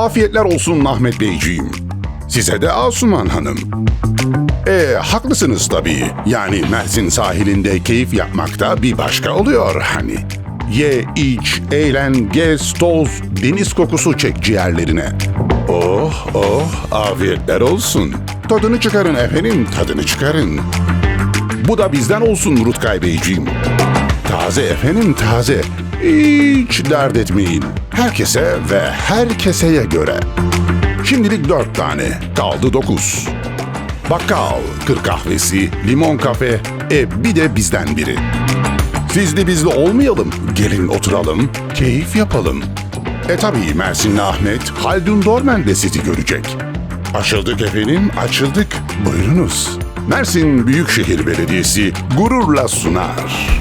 Afiyetler olsun Ahmet Beyciğim. Size de Asuman Hanım. E haklısınız tabii. Yani Mersin sahilinde keyif yapmakta bir başka oluyor hani. Ye, iç, eğlen, gez, toz, deniz kokusu çek ciğerlerine. Oh oh afiyetler olsun. Tadını çıkarın efendim tadını çıkarın. Bu da bizden olsun Rutkay Beyciğim. Taze efendim taze. Hiç dert etmeyin. Herkese ve herkeseye göre. Şimdilik dört tane, kaldı dokuz. Bakkal, kır kahvesi, limon kafe, e bir de bizden biri. Sizli bizli olmayalım, gelin oturalım, keyif yapalım. E tabii Mersinli Ahmet, Haldun Dormen de sizi görecek. Açıldık efendim, açıldık. Buyurunuz. Mersin Büyükşehir Belediyesi gururla sunar.